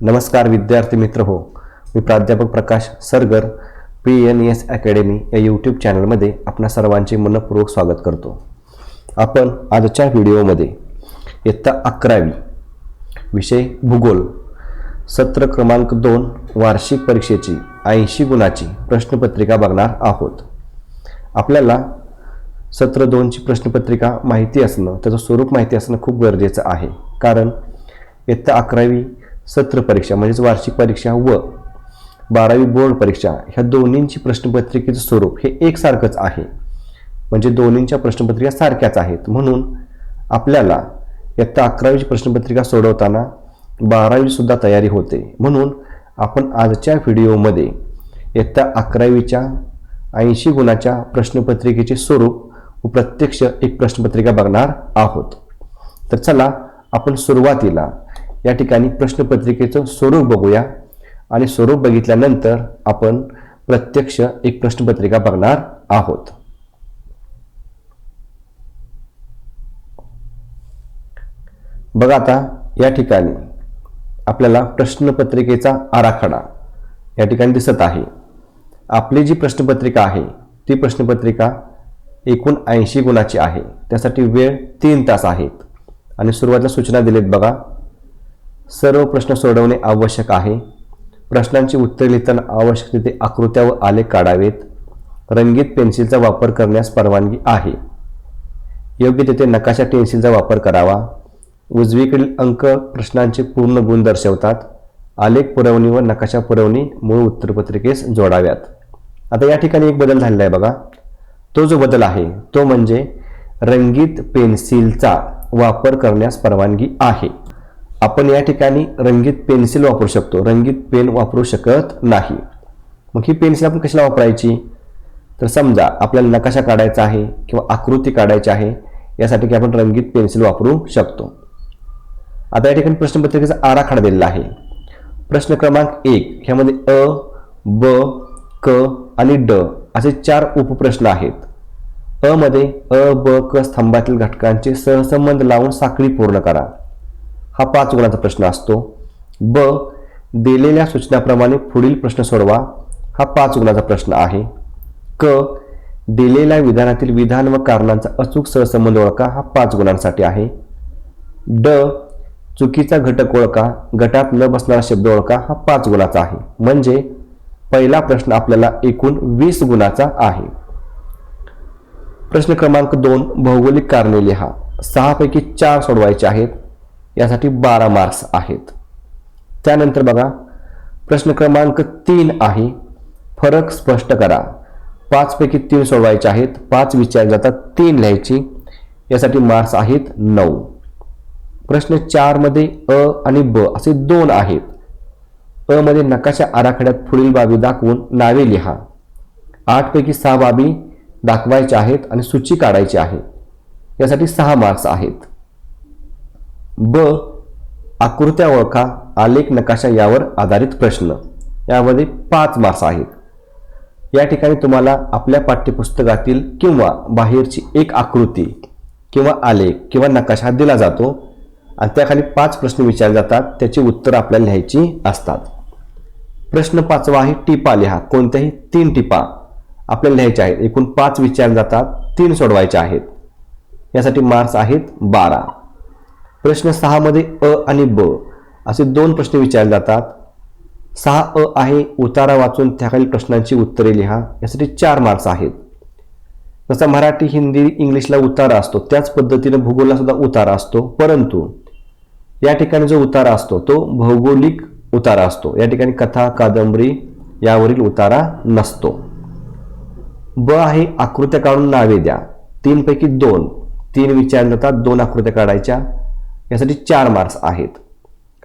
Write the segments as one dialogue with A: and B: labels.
A: नमस्कार विद्यार्थी मित्र हो. मी प्राध्यापक Prakash Sargar P N S academy या यूट्यूब चॅनलमध्ये आपणा सर्वांचे मनपूर्वक स्वागत करतो. आपण आजच्या व्हिडिओमध्ये इयत्ता अकरावी विषय भूगोल सत्र क्रमांक दोन वार्षिक परीक्षेची ऐंशी गुणाची प्रश्नपत्रिका बघणार आहोत. आपल्याला सत्र दोनची प्रश्नपत्रिका माहिती असणं त्याचं स्वरूप माहिती असणं खूप गरजेचं आहे. कारण इयत्ता अकरावी सत्र परीक्षा म्हणजेच वार्षिक परीक्षा व बारावी बोर्ड परीक्षा ह्या दोन्हींची प्रश्नपत्रिकेचं स्वरूप हे एकसारखंच आहे. म्हणजे दोन्हींच्या प्रश्नपत्रिका सारख्याच आहेत. म्हणून आपल्याला इयत्ता अकरावीची प्रश्नपत्रिका सोडवताना बारावीसुद्धा तयारी होते. म्हणून आपण आजच्या व्हिडिओमध्ये इयत्ता अकरावीच्या ऐंशी गुणाच्या प्रश्नपत्रिकेचे स्वरूप व प्रत्यक्ष एक प्रश्नपत्रिका बघणार आहोत. तर चला आपण सुरुवातीला या ठिकाणी प्रश्नपत्रिकेचं स्वरूप बघूया. आणि स्वरूप बघितल्यानंतर आपण प्रत्यक्ष एक प्रश्नपत्रिका बघणार आहोत. बघा आता या ठिकाणी आपल्याला प्रश्नपत्रिकेचा आराखडा या ठिकाणी दिसत आहे. आपली जी प्रश्नपत्रिका आहे ती प्रश्नपत्रिका एकूण ऐंशी गुणाची आहे. त्यासाठी वेळ तीन तास आहेत. आणि सुरुवातीला सूचना दिलीत बघा. सर्व प्रश्न सोडवणे आवश्यक आहे. प्रश्नांची उत्तरे लिहिताना आवश्यक तिथे आकृत्या व आलेख काढावेत. रंगीत पेन्सिलचा वापर करण्यास परवानगी आहे. योग्य तिथे नकाशा पेन्सिलचा वापर करावा. उजवीकडील अंक प्रश्नांचे पूर्ण गुण दर्शवतात. आलेख पुरवणी व नकाशा पुरवणी मूळ उत्तरपत्रिकेस जोडाव्यात. आता या ठिकाणी एक बदल झालेला आहे बघा. तो जो बदल आहे तो म्हणजे रंगीत पेन्सिलचा वापर करण्यास परवानगी आहे. आपण या ठिकाणी रंगीत पेन्सिल वापरू शकतो. रंगीत पेन वापरू शकत नाही. मग ही पेन्सिल आपण कशाला वापरायची? तर समजा आपल्याला नकाशा काढायचा आहे किंवा आकृती काढायची आहे यासाठी की आपण रंगीत पेन्सिल वापरू शकतो. आता या ठिकाणी प्रश्नपत्रिकेचा आराखडा दिलेला आहे. प्रश्न क्रमांक एक ह्यामध्ये अ ब क आणि ड असे चार उपप्रश्न आहेत. अ मध्ये अ ब क स्तंभातील घटकांचे सहसंबंध लावून साखळी पूर्ण करा. हा पाच गुणांचा प्रश्न असतो. ब दिलेल्या सूचनाप्रमाणे पुढील प्रश्न सोडवा. हा पाच गुणाचा प्रश्न आहे. क दिलेल्या विधानातील विधान व कारणांचा अचूक सहसंबंध ओळखा. हा पाच गुणांसाठी आहे. ड चुकीचा घटक ओळखा. गटात न बसणारा शब्द ओळखा. हा पाच गुणाचा आहे. म्हणजे पहिला प्रश्न आपल्याला एकूण वीस गुणाचा आहे. प्रश्न क्रमांक दोन भौगोलिक कारणे लिहा. सहापैकी चार सोडवायचे आहेत. यासाठी बारा मार्क्स आहेत. त्यानंतर बघा प्रश्न क्रमांक तीन आहे. फरक स्पष्ट करा. पाचपैकी तीन सोडवायचे आहेत. पाच विचार जातात तीन लिहायची. यासाठी मार्क्स आहेत नऊ. प्रश्न चारमध्ये अ आणि ब असे दोन आहेत. अ मध्ये नकाशा आराखड्यात पुढील बाबी दाखवून नावे लिहा. आठपैकी सहा बाबी दाखवायच्या आहेत आणि सूची काढायची आहे. यासाठी सहा मार्क्स आहेत. ब आकृत्या ओळखा आलेख नकाशा यावर आधारित प्रश्न. यामध्ये पाच मार्क्स आहेत. या ठिकाणी तुम्हाला आपल्या पाठ्यपुस्तकातील किंवा बाहेरची एक आकृती किंवा आलेख किंवा नकाशा दिला जातो आणि त्याखाली पाच प्रश्न विचारले जातात त्याची उत्तरं आपल्याला लिहायची असतात. प्रश्न पाचवा आहे टिपा लिहा. कोणत्याही तीन टिपा आपल्याला लिहायच्या आहेत. एकूण पाच विचारले जातात तीन सोडवायचे आहेत. यासाठी मार्क्स आहेत बारा. प्रश्न सहामध्ये अ आणि ब असे दोन प्रश्न विचारले जातात. सहा अ आहे उतारा वाचून त्याखालील प्रश्नांची उत्तरे लिहा. यासाठी चार मार्क्स आहेत. जसा मराठी हिंदी इंग्लिशला उतारा असतो त्याच पद्धतीने भूगोलला सुद्धा उतारा असतो. परंतु या ठिकाणी जो उतारा असतो तो भौगोलिक उतारा असतो. या ठिकाणी कथा कादंबरी यावरील उतारा नसतो. ब आहे आकृत्या काढून नावे द्या. तीनपैकी दोन. तीन विचारले जातात दोन आकृत्या काढायच्या. यासाठी चार मार्क्स आहेत.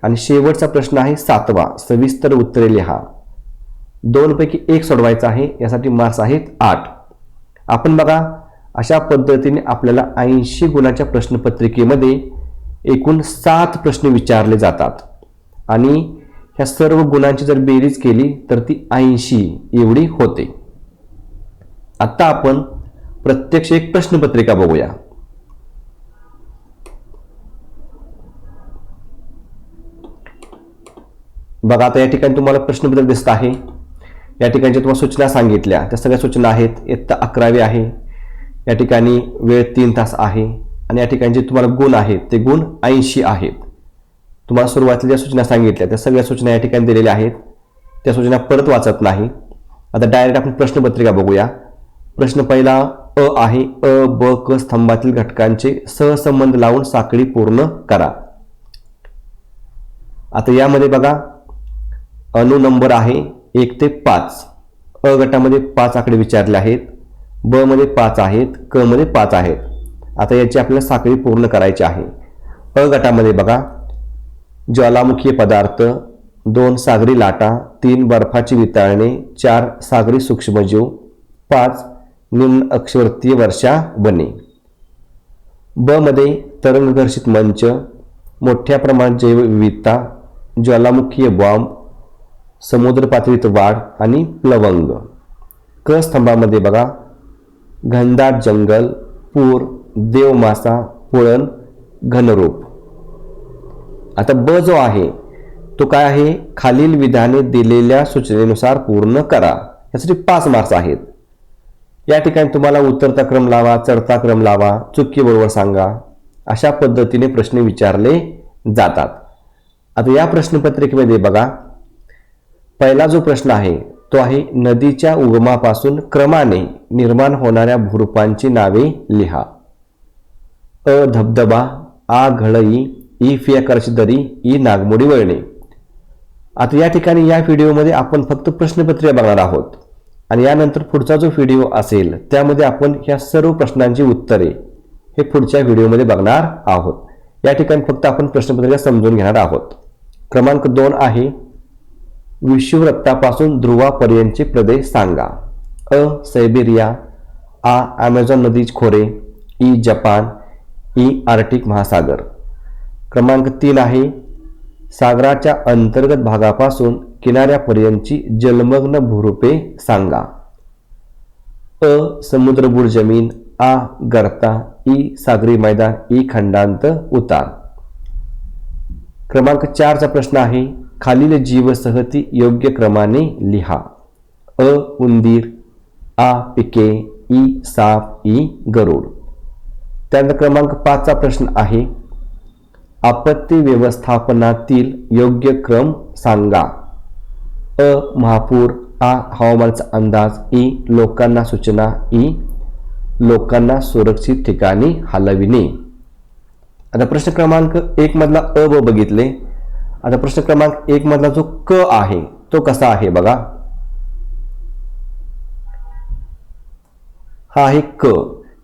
A: आणि शेवटचा प्रश्न आहे सातवा. सविस्तर उत्तरे लिहा. दोनपैकी एक सोडवायचा आहे यासाठी मार्क्स आहेत आठ. आपण बघा अशा पद्धतीने आपल्याला ऐंशी गुणाच्या प्रश्नपत्रिकेमध्ये एकूण सात प्रश्न विचारले जातात. आणि ह्या सर्व गुणांची जर बेरीज केली तर ती ऐंशी एवढी होते. आत्ता आपण प्रत्यक्ष एक प्रश्नपत्रिका बघूया. बघा आता या ठिकाणी तुम्हाला प्रश्नबद्दल दिसत आहे. या ठिकाणच्या तुम्हाला सूचना सांगितल्या. त्या सगळ्या सूचना आहेत. इयत्ता अकरावी आहे. या ठिकाणी वेळ तीन तास आहे. आणि या ठिकाणी जे तुम्हाला गुण आहेत ते गुण ऐंशी आहेत. तुम्हाला सुरुवातीला ज्या सूचना सांगितल्या त्या सगळ्या सूचना या ठिकाणी दिलेल्या आहेत. त्या सूचना परत वाचत नाही. आता डायरेक्ट आपण प्रश्नपत्रिका बघूया. प्रश्न पहिला अ आहे. अ ब क स्तंभातील घटकांचे सहसंबंध लावून साखळी पूर्ण करा. आता यामध्ये बघा अणु नंबर आहे एक ते पाच. अ गटामध्ये पाच आकडे विचारले आहेत. ब मध्ये पाच आहेत. क मध्ये पाच आहेत. आता याची आपल्याला साखळी पूर्ण करायची आहे. अ गटामध्ये बघा. ज्वालामुखीय पदार्थ दोन सागरी लाटा तीन बर्फाची वितळणे चार सागरी सूक्ष्मजीव पाच निम्न अक्षवर्तीय वर्षा बने. ब मध्ये तरंगघर्षित मंच मोठ्या प्रमाणात जैवविविधता ज्वालामुखीय बॉम्ब समुद्र पातळीत वाढ आणि प्लवंग. क स्तंभामध्ये बघा घनदाट जंगल पूर देवमासा पुळण घनरूप. आता ब जो आहे तो काय आहे? खालील विधाने दिलेल्या सूचनेनुसार पूर्ण करा. यासाठी पाच मार्क्स आहेत. या ठिकाणी तुम्हाला उतरता क्रम लावा चढता क्रम लावा चुकी बरोबर सांगा. अशा पद्धतीने प्रश्न विचारले जातात. आता या प्रश्नपत्रिकेमध्ये बघा पहिला जो प्रश्न आहे तो आहे नदीच्या उगमापासून क्रमाने निर्माण होणाऱ्या भूरूपांची नावे लिहा. अ धबधबा आ घळई ई फियाकरची दरी ई नागमोडी वळणे. आता या ठिकाणी या व्हिडिओमध्ये आपण फक्त प्रश्नपत्रिका बघणार आहोत. आणि यानंतर पुढचा जो व्हिडिओ असेल त्यामध्ये आपण ह्या सर्व प्रश्नांची उत्तरे हे पुढच्या व्हिडिओमध्ये बघणार आहोत. या ठिकाणी फक्त आपण प्रश्नपत्रिका समजून घेणार आहोत. क्रमांक दोन आहे विषुववृत्तापासून ध्रुवापर्यंतचे प्रदेश सांगा. अ. सैबेरिया आ. ॲमेझॉन नदी खोरे ई. Japan E. आर्टिक महासागर. क्रमांक तीन आहे. सागराच्या अंतर्गत भागापासून किनाऱ्यापर्यंतची जलमग्न भूरूपे सांगा. अ. समुद्रबुड जमीन आ. गर्ता ई. सागरी मैदान ई. खंडांत उतार. क्रमांक चारचा प्रश्न आहे. खालील जीवसहती योग्य क्रमाने लिहा. अ उंदीर आ पिके ई साप ई गरुड. त्यानंतर क्रमांक पाचचा प्रश्न आहे. आपत्ती व्यवस्थापनातील योग्य क्रम सांगा. अ महापूर आ हवामानाचा अंदाज ई लोकांना सूचना ई लोकांना सुरक्षित ठिकाणी हलविणे. आता प्रश्न क्रमांक एक मधला अ ब बघितले. आता प्रश्न क्रमांक एक मधला जो क आहे तो कसा आहे बघा? हा आहे क.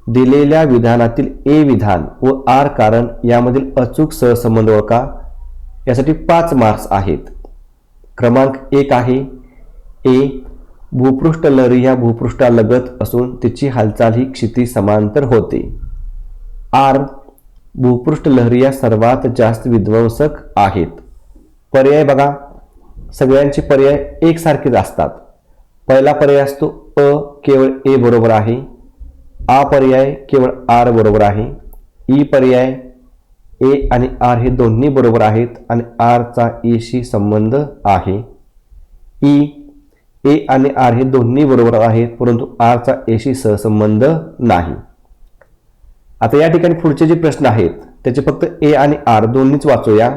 A: दिलेल्या विधानातील ए विधान व आर कारण यामधील अचूक सहसंबंध ओळखा. यासाठी पाच मार्क्स आहेत. क्रमांक एक आहे ए भूपृष्ठ लहरी ह्या भूपृष्ठालगत असून तिची हालचाल ही क्षिती समांतर होते. आर भूपृष्ठ लहरी या सर्वात जास्त विध्वंसक आहेत. पर्याय बघा. सगळ्यांचे पर्याय एकसारखेच असतात. पहिला पर्याय असतो अ केवळ ए बरोबर आहे. आ पर्याय केवळ आर बरोबर आहे. ई पर्याय ए आणि आर हे दोन्ही बरोबर आहेत आणि आरचा एशी संबंध आहे. ई ए आणि आर हे दोन्ही बरोबर आहेत परंतु आरचा एशी सहसंबंध नाही. आता या ठिकाणी पुढचे जे प्रश्न आहेत त्याचे फक्त ए आणि आर दोन्हीच वाचूया.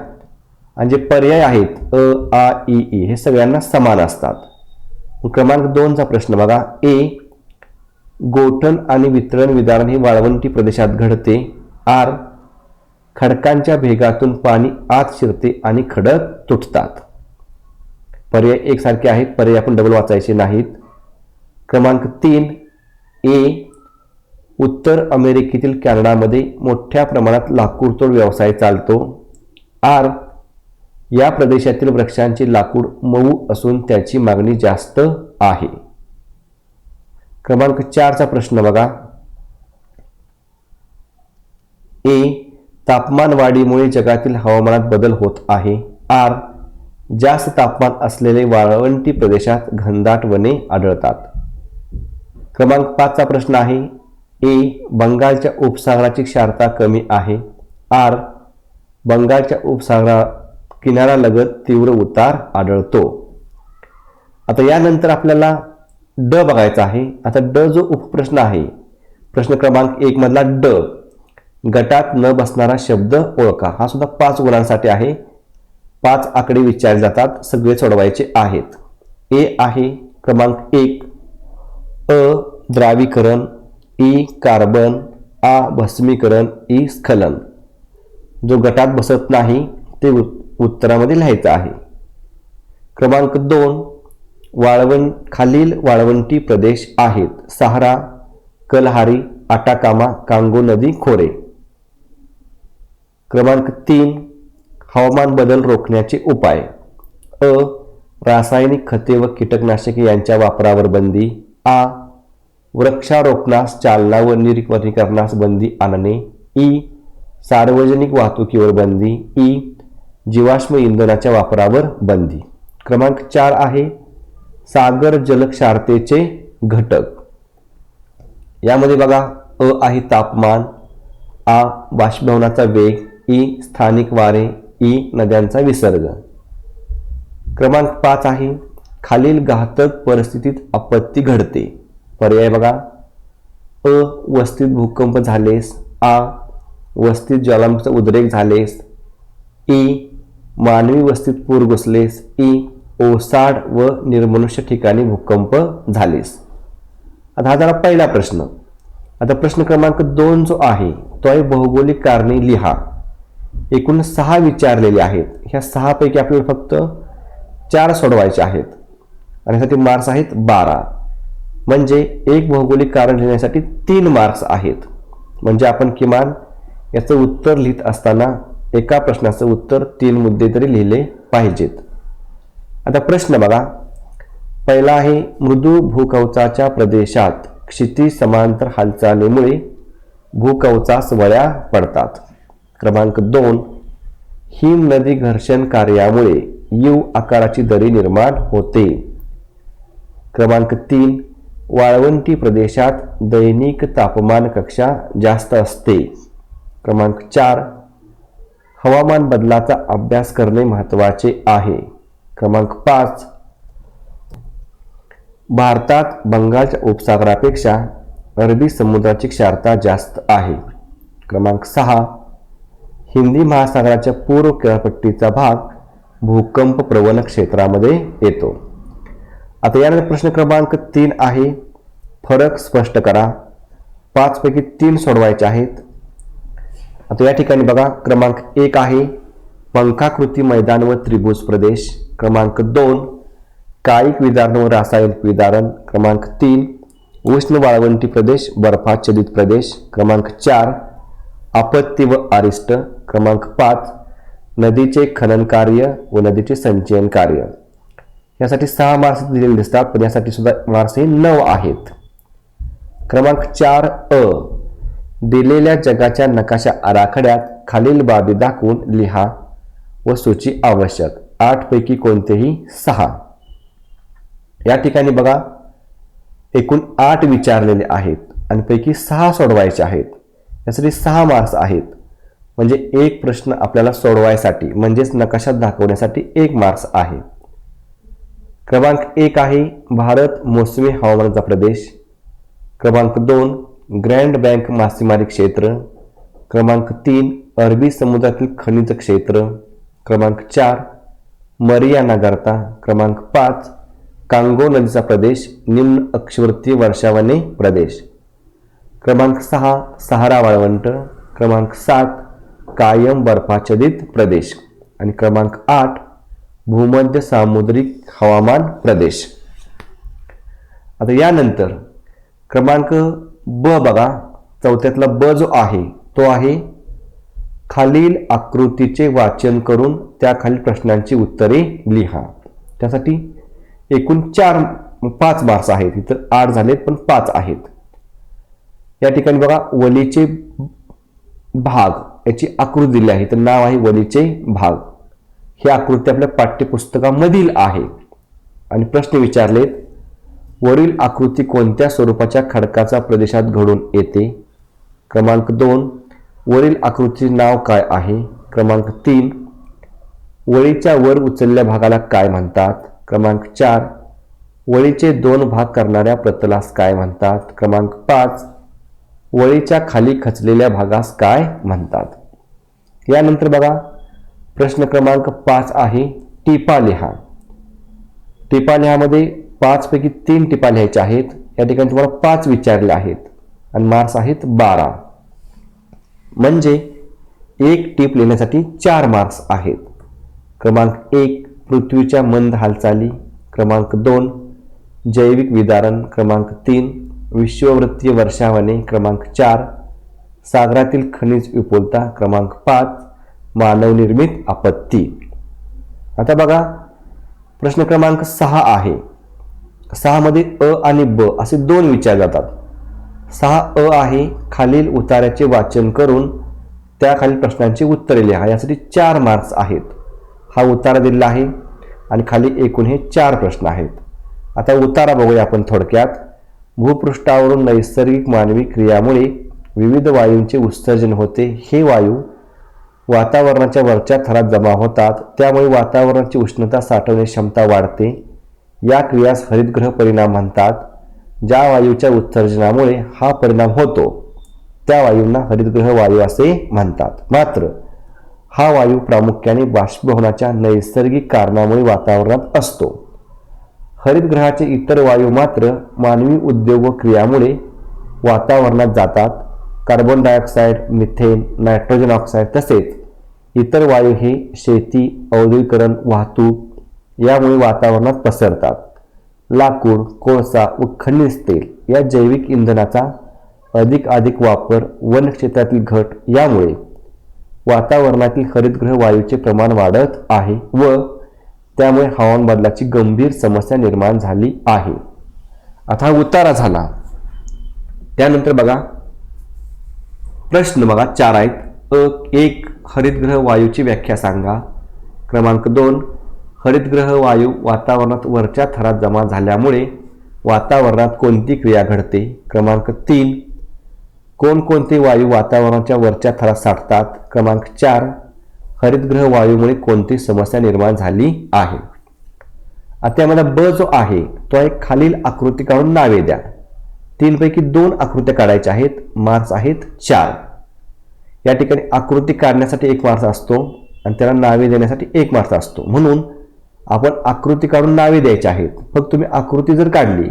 A: आणि जे पर्याय आहेत अ आ ई ई हे सगळ्यांना समान असतात. क्रमांक दोनचा प्रश्न बघा. ए गोठण आणि वितरण विधान हे वाळवंटी प्रदेशात घडते. आर खडकांच्या भेगातून पाणी आत शिरते आणि खडक तुटतात. पर्याय एकसारखे आहेत पर्याय आपण डबल वाचायचे नाहीत. क्रमांक तीन ए उत्तर अमेरिकेतील कॅनडामध्ये मोठ्या प्रमाणात लाकूडतोड व्यवसाय चालतो. आर या प्रदेशातील वृक्षांचे लाकूड मऊ असून त्याची मागणी जास्त आहे. क्रमांक चारचा प्रश्न बघा. ए. तापमान वाढीमुळे जगातील हवामानात बदल होत आहे. आर. जास्त तापमान असलेले वाळवंटी प्रदेशात घनदाट वने आढळतात. क्रमांक पाचचा प्रश्न आहे. ए. बंगालच्या उपसागराची क्षारता कमी आहे. आर. बंगालच्या उपसागरा किनारालगत तीव्र उतार आढळतो. आता यानंतर आपल्याला ड बघायचा आहे. आता ड जो उपप्रश्न आहे प्रश्न क्रमांक एक मधला ड गटात न बसणारा शब्द ओळखा. हा सुद्धा पाच गुणांसाठी आहे. पाच आकडे विचारले जातात सगळे सोडवायचे आहेत. ए आहे क्रमांक एक. अ द्रावीकरण. ई कार्बन. आ भस्मीकरण. ई स्खलन. जो गटात बसत नाही ते उत्तरामध्ये लिहायचं आहे. क्रमांक दोन वाळवण खालील वाळवंटी प्रदेश आहेत. सहारा कलहारी आटाकामा कांगो नदी खोरे. क्रमांक तीन हवामान बदल रोखण्याचे उपाय. अ रासायनिक खते व कीटकनाशके यांच्या वापरावर बंदी. आ वृक्षारोपणास चालना व निर्वनीकरणास बंदी आणणे. ई सार्वजनिक वाहतुकीवर बंदी. ई जीवाश्म इंधनाच्या वापरावर बंदी. क्रमांक चार आहे सागर जलक्षारतेचे घटक. यामध्ये बघा अ आहे तापमान आ बाष्पभवनाचा वेग ई स्थानिक वारे ई नद्यांचा विसर्ग. क्रमांक पाच आहे खालील घातक परिस्थितीत आपत्ती घडते. पर्याय बघा. अ वस्तीत भूकंप झालेस आ वस्तीत ज्वालामुखीचा उद्रेक झालेस ई मानवी वस्तीत पूर घुसलेस ई ओसाड व निर्मनुष्य ठिकाणी भूकंप झालेस. आता हा झाला पहिला प्रश्न. आता प्रश्न क्रमांक दोन जो आहे तो आहे भौगोलिक कारणे लिहा. एकूण सहा विचारलेले आहेत. ह्या सहापैकी आपल्याला फक्त चार सोडवायचे आहेत. आणि यासाठी मार्क्स आहेत बारा. म्हणजे एक भौगोलिक कारण लिहिण्यासाठी तीन मार्क्स आहेत. म्हणजे आपण किमान याचं उत्तर लिहित असताना एका प्रश्नाचं उत्तर तीन मुद्दे तरी लिहिले पाहिजेत. आता प्रश्न बघा. पहिला आहे मृदू भूकवचाच्या प्रदेशात क्षिती समांतर हालचालीमुळे भूकवचास वळ्या पडतात. क्रमांक दोन हिम नदी घर्षण कार्यामुळे यू आकाराची दरी निर्माण होते. क्रमांक तीन वाळवंटी प्रदेशात दैनिक तापमान कक्षा जास्त असते. क्रमांक चार हवामान बदलाचा अभ्यास करणे महत्त्वाचे आहे. क्रमांक पाच. भारतात बंगालच्या उपसागरापेक्षा अरबी समुद्राची क्षारता जास्त आहे. क्रमांक सहा. हिंदी महासागराच्या पूर्व किनारपट्टीचा भाग भूकंप प्रवण क्षेत्रामध्ये येतो. आता यानंतर प्रश्न क्रमांक तीन आहे. फरक स्पष्ट करा. पाचपैकी तीन सोडवायचे आहेत. आता या ठिकाणी बघा क्रमांक एक आहे पंखाकृती मैदान व त्रिभुज प्रदेश. क्रमांक दोन कायिक विदारण व रासायनिक विदारण. क्रमांक तीन उष्ण वाळवंटी प्रदेश बर्फाच्छदित प्रदेश. क्रमांक चार आपत्ती व आरिष्ट क्रमांक पाच नदीचे खनन कार्य व नदीचे संचयन कार्य. यासाठी सहा मार्क्स दिलेले दिसतात पण यासाठी सुद्धा मार्क्स हे नऊ आहेत. क्रमांक चार अ. दिलेल्या जगाच्या नकाशा आराखड्यात खालील बाबी दाखवून लिहा व सूची आवश्यक. आठपैकी कोणतेही सहा. या ठिकाणी बघा एकूण आठ विचारलेले आहेत आणि पैकी सहा सोडवायचे आहेत. यासाठी सहा मार्क्स आहेत. म्हणजे एक प्रश्न आपल्याला सोडवायसाठी म्हणजेच नकाशात दाखवण्यासाठी एक मार्क्स आहे. क्रमांक एक आहे भारत मोसमी हवामानाचा प्रदेश. क्रमांक दोन ग्रँड बँक मासेमारी क्षेत्र क्रमांक तीन अरबी समुद्रातील खनिज क्षेत्र क्रमांक चार मरियाना गर्ता क्रमांक पाच कांगो नदीचा प्रदेश निम्न अक्षवर्तीय वर्षावने प्रदेश. क्रमांक सहा सहारा वाळवंट क्रमांक सात कायम बर्फाच्छादित प्रदेश. आणि क्रमांक आठ भूमध्य सामुद्रिक हवामान प्रदेश. आता यानंतर क्रमांक ब बघा चौथ्यातला ब जो आहे तो आहे खालील आकृतीचे वाचन करून त्याखालील प्रश्नांची उत्तरे लिहा. त्यासाठी एकूण चार पाच मार्क्स आहेत. इथं आठ झालेत पण पाच आहेत. या ठिकाणी बघा वलीचे भाग याची आकृती दिली आहे. तर नाव आहे वलीचे भाग. ही आकृती आपल्या पाठ्यपुस्तकामधील आहे. आणि प्रश्न विचारलेत वरील आकृती कोणत्या स्वरूपाच्या खडकाचा प्रदेशात घडून येते? क्रमांक दोन. वरील आकृतीचे नाव काय आहे? क्रमांक तीन. वळीच्या वर उचलल्या भागाला काय म्हणतात? क्रमांक चार. वळीचे दोन भाग करणाऱ्या प्रतलास काय म्हणतात? क्रमांक पाच. वळीच्या खाली खचलेल्या भागास काय म्हणतात? यानंतर बघा. प्रश्न क्रमांक पाच आहे. टिपा लिहा टिपा लिहामध्ये पाचपैकी तीन टिपा लिहायच्या आहेत. या ठिकाणी तुम्हाला पाच विचारले आहेत. आणि मार्क्स आहेत बारा. म्हणजे एक टीप लिहिण्यासाठी चार मार्क्स आहेत. क्रमांक एक पृथ्वीच्या मंद हालचाली. क्रमांक दोन जैविक विदारण. क्रमांक तीन विश्ववृत्तीय वर्षावने. क्रमांक चार सागरातील खनिज विपुलता. क्रमांक पाच मानवनिर्मित आपत्ती. आता बघा प्रश्न क्रमांक सहा आहे. सहामध्ये अ आणि ब असे दोन विचार जातात. सहा अ आहे खालील उतार्याचे वाचन करून त्याखालील प्रश्नांची उत्तरे लिहा. यासाठी चार मार्क्स आहेत. हा उतारा दिलेला आहे आणि खाली एकूण हे चार प्रश्न आहेत. आता उतारा बघूया आपण थोडक्यात. भूपृष्ठावरून नैसर्गिक मानवी क्रियामुळे विविध वायूंचे उत्सर्जन होते. हे वायू वातावरणाच्या वरच्या थरात जमा होतात. त्यामुळे वातावरणाची उष्णता साठवण्याची क्षमता वाढते. या क्रियास हरितगृह परिणाम म्हणतात ज्या वायूच्या उत्सर्जनामुळे हा परिणाम होतो. त्या वायूंना हरितगृह वायू असे म्हणतात. मात्र हा वायू प्रामुख्याने बाष्पीभवनाच्या नैसर्गिक कारणामुळे वातावरणात असतो. हरितगृहाचे इतर वायू मात्र मानवी उद्योग व क्रियामुळे वातावरणात जातात. Carbon dioxide methane nitrogen oxide तसेच इतर वायू हे शेती औद्योगिकरण वाहतूक यामुळे वातावरणात पसरतात. लाकूड कोळसा व खनिज तेल या जैविक इंधनाचा अधिक अधिक वापर वन क्षेत्रातील घट यामुळे वातावरणातील हरितगृह वायूचे प्रमाण वाढत आहे व त्यामुळे हवामान बदलाची गंभीर समस्या निर्माण झाली आहे. आता हा उतारा झाला. त्यानंतर बघा. प्रश्न बघा चार आहेत. अ एक हरितगृह वायूची व्याख्या सांगा. क्रमांक दोन हरितगृह वायू वातावरणात वरच्या थरात जमा झाल्यामुळे वातावरणात कोणती क्रिया घडते? क्रमांक तीन. कोणकोणते वायू वातावरणाच्या वरच्या थरात साठतात? क्रमांक चार. हरितगृह वायूमुळे कोणती समस्या निर्माण झाली आहे? आता यामध्ये ब जो आहे तो एक खालील आकृती काढून नावे द्या. तीनपैकी दोन आकृत्या काढायच्या आहेत. मार्क्स आहेत चार. या ठिकाणी आकृती काढण्यासाठी एक मार्क्स असतो आणि त्याला नावे देण्यासाठी एक मार्क्स असतो. म्हणून आपण आकृती काढून नावे द्यायची आहेत. फक्त तुम्ही आकृती जर काढली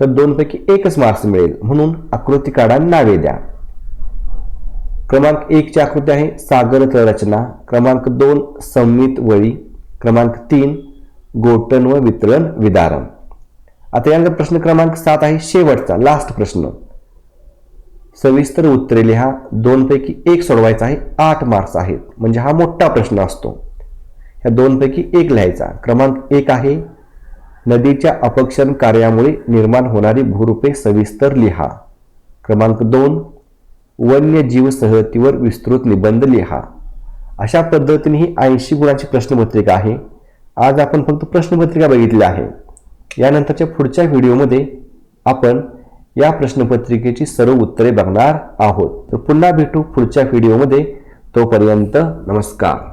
A: तर दोनपैकी एकच मार्क्स मिळेल. म्हणून आकृती काढा नावे द्या. क्रमांक एकची आकृती आहे सागर रचना क्रमांक दोन संमित वळी. क्रमांक तीन गोटन व वितरण विदारण. आता यानंतर प्रश्न क्रमांक सात आहे शेवटचा लास्ट प्रश्न. सविस्तर उत्तरे लिहा. दोनपैकी एक सोडवायचा आहे आठ मार्क्स आहेत. म्हणजे हा मोठा प्रश्न असतो. ह्या दोनपैकी एक लिहायचा. क्रमांक एक आहे नदीच्या अपक्षण कार्यामुळे निर्माण होणारी भूरूपे सविस्तर लिहा. क्रमांक दोन वन्यजीव सहतीवर विस्तृत निबंध लिहा. अशा पद्धतीने ही ऐंशी गुणाची प्रश्नपत्रिका आहे. आज आपण फक्त प्रश्नपत्रिका बघितली आहे. यानंतरच्या पुढच्या व्हिडिओमध्ये आपण या प्रश्नपत्रिकेची सर्व उत्तरे बघणार आहोत. तर पुन्हा भेटू पुढच्या व्हिडिओमध्ये. तोपर्यंत नमस्कार.